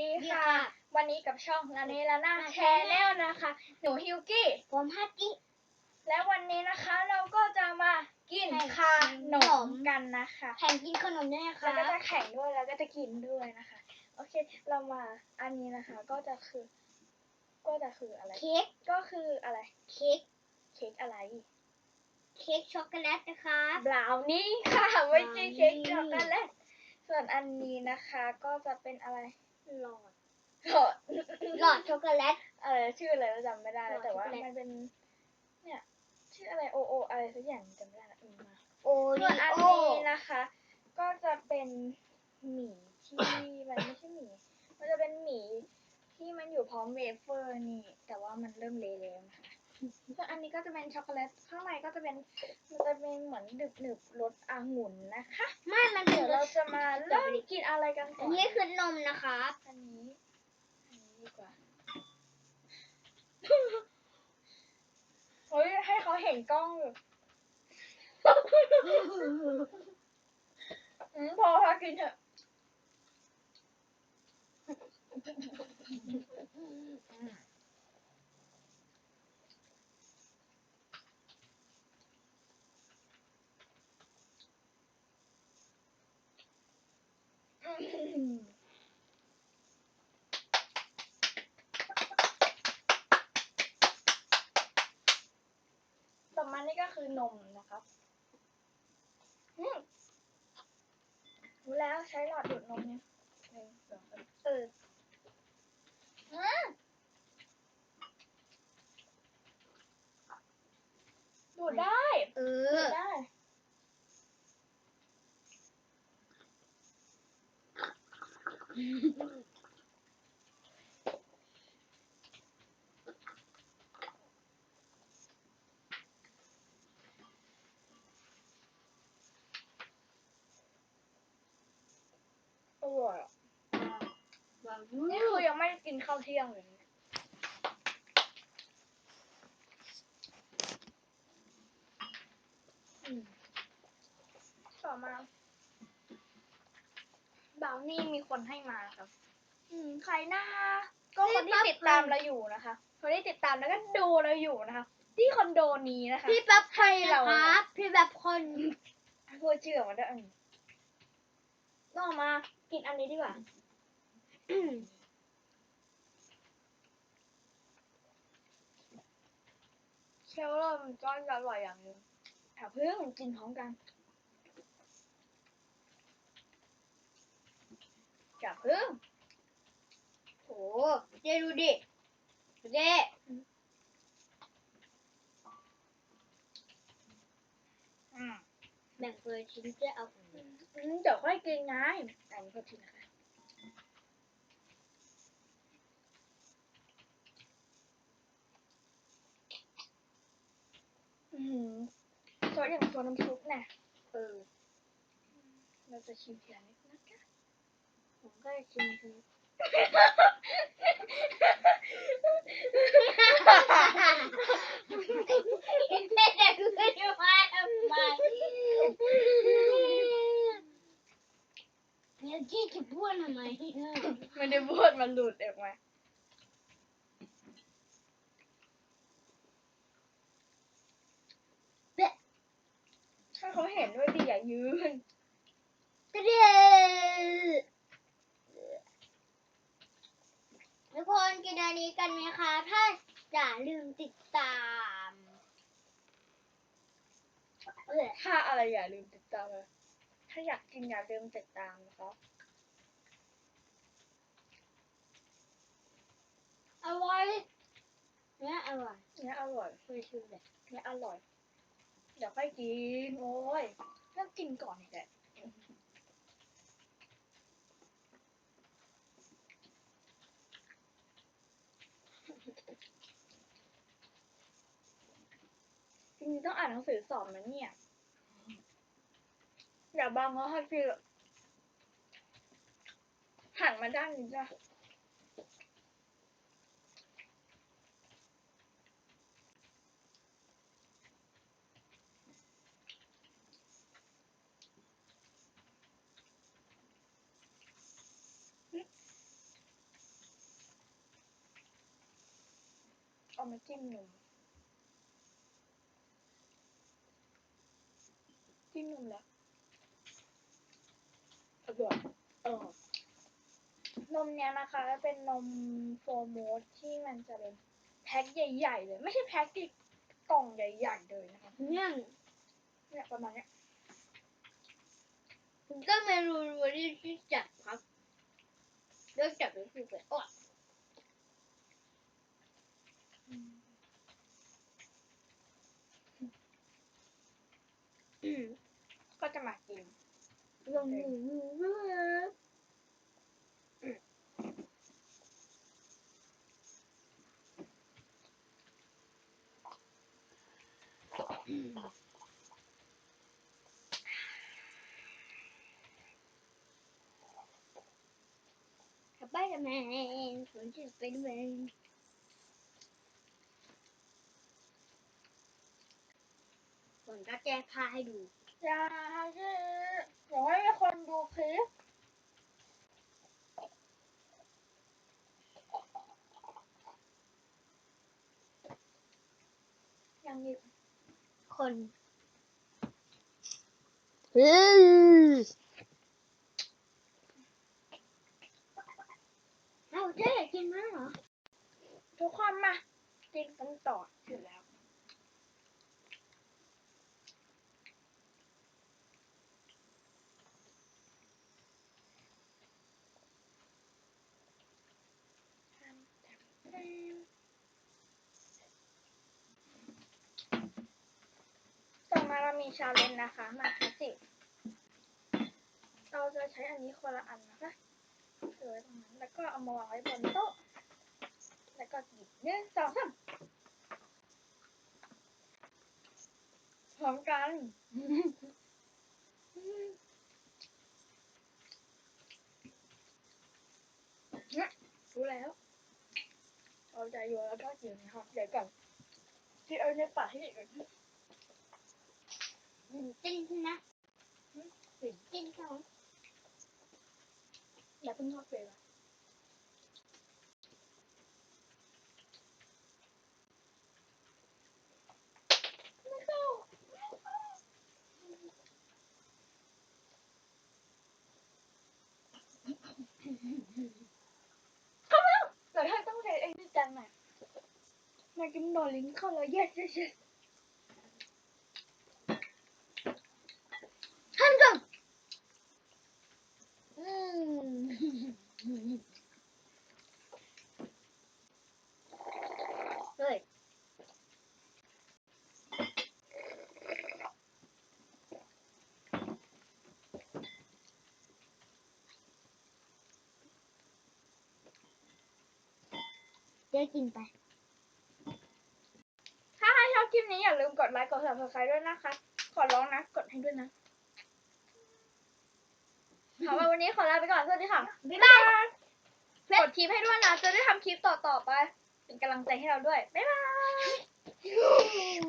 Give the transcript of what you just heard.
ดีค่ะค่ะ วันนี้กับช่องลาเนลาน่าแชร์แนลนะคะ หนูฮิวกี้ ผมฮักกี้ และวันนี้นะคะเราก็จะมากินแข่งขานขมนมกันนะคะแข่งกินขนมด้วยนะแล้วคะก็จะแข่งด้วยแล้วก็จะกินด้วยนะคะ โอเค เรามาอันนี้นะคะก็จะคือ ก็จะคืออะไร เค้ก ก็คืออะไร เค้ก เค้กอะไร เค้กช็อกโกแลตนะคะบราวนี่ค่ะ ไม่ใช่เค้กบราวนี่ช็อกโกแลตส่วนอันนี้นะคะก็จะเป็นอะไร หลอดหลอดหลอดช็อกโกแลต เออชื่ออะไรเราจำไม่ได้แล้วหลอดแต่ว่าช็อกโกแลตมันเป็น เนี่ย ชื่ออะไรโอโออะไรสักอย่างจำไม่ได้ละอืมมาโอส่ริวนอันโอนี้นะคะ ก็จะเป็นหมี่ที่มันไม่ใช่หมี่มันจะเป็นหมี่ที่มันอยู่พร้อมเวเฟอร์นี่ แต่ว่ามันเริ่มเละแล้วนะคะ ส่วนอันนี้ก็จะเป็นช็อกโกแลตข้างในก็จะเป็นมันจะเป็นเหมือนดึบหนึบๆรสองุ่นนะคะ ไม่มันเป็นเดี๋ยวรเราสจะมาเริ่มกินอะไรกันก่อัอนนนี้คือนมนะคะอันนี้อันนี้ดีกว่าเฮ้ยให้เขาเห็นกล้องอยู่อืมพอพากินเถอะ ต่อมา นี่ก็คือนมนะครับอืมรู้แล้วใช้หลอดดูดนมเนี่ยหนึ่งสองสามเอออืมดูดได้ เอดูอ ดได้ อร่อยอะ นี่คือยังไม่ได้กินข้าวเที่ยงเลยนะอืมต่อมาบราวนี่มีคนให้มาครับ อืมใครหน้า ก็คนที่ติดตามเราอยู่นะคะ คนที่ติดตามแล้วก็ดูเราอยู่นะคะ ที่คอนโดนี้นะคะ พี่แป๊บใครเรานะครับ พี่แบบคนพูดชื่อออกมาด้วยอืมต่อมา กินอันนี้ดีกว่า เคี้ยวแล้วมันก็อร่อยอย่างหนึงแถวเพื่อนกินพร้อมกันจับเพื่อนโหเจดูดิเจอืมแบ่งคนละชิ้นเจะเอาของหนูอืมเดี๋ยวค่อยกินไงอันนี้ก็ทีนะคะ อืมซอสอย่างตัวน้ำซุปเนี่ยเออ เราจะชิมทีละนิดนะคะผมก็จะชิมชิมแต่ดูไม่ได้ว่าทำไมเนี่ยเจ๊จะพูดทำไมไม่ได้พูดมันหลุดออกมา ถ้าเขาเห็นด้วยดีอย่ายืนเด้ทุกคนกินอันนี้กันไหมคะ ถ้าอย่าลืมติดตามเออถ้าอะไรอย่าลืมติดตามเลยถ้าอยากกินอย่าลืมติดตามนะครับอร่อยเนี่ยอร่อยเนี่ยอร่อยคือชื่อเลยเนี่ยอร่อย เดี๋ยวค่อยกิน โอ้ยเริ่มกินก่อนอีกแหละจริงๆต้องอ่านหนังสือสอบนะเนี่ยอย่าบังเขาให้พี่หันมาด้านนี้จ้ะ เอามาจิ้มนมจิ้มนมแล้วอร่อยเออนมเนี้ยนะคะเป็นนมโฟร์โมสที่มันจะเป็นแพ็คใหญ่ๆเลย ไม่ใช่แพ็คที่กล่องใหญ่ๆเลยนะคะเนี่ยเนี่ยประมาณเนี้ยผมก็ไม่รู้ว่าที่ที่จับครับเลือกจับเป็นคือเป็นอ้อ Kota maki. Spider-Man, from Spider-Man. กินลงมือมือมือสไปเดอร์แมนผมจะเป็นแมนผมจะแก้ผ้าให้ดูอย่าสิขอให้มีคนดูคลิปยังอีกคนเอาเจ๊กินมั้ยเหรอ ทุกคนมากินกันต่อเสร็จแล้ว ต่อ มีชาเลนจ์นะคะ มาค่ะสิเราจะใช้อันนี้คนละอันนะคะเออตรงนั้น แล้วก็เอามาวางไว้บนโต๊ะ แล้วก็หยิบหนึ่งสองสามพร้อมกันนี่ยรู้แล้ว เอาใจโยนแล้วก็กินนะครับเดี๋ยวก่อนที่เอาในปากให้เด็กก่อน หนึ่งจิ้นใช่ไหมหนึ่งจิ้นสองอย่าเพิ่งทอดเปลือกอะไม่เข้าเข้าแล้วแต่ถ้าต้องใช้ไอ้นี่จังหน่อยมากินโดนลิ้นเข้าแล้วเย็ดเย็ดเย็ด ห้ามจังอืมเฮ้ยเจ๊กินไป ถ้าใครชอบคลิปนี้อย่าลืมกดไลค์ กด subscribe ด้วยนะคะ ขอร้องนะ กดให้ด้วยนะค่ะวันนี้ขอลาไปก่อน สวัสดีค่ะ บ๊ายบาย กดคลิปให้ด้วยนะ จะได้ทำคลิปต่อๆไป เป็นกำลังใจให้เราด้วย บ๊ายบาย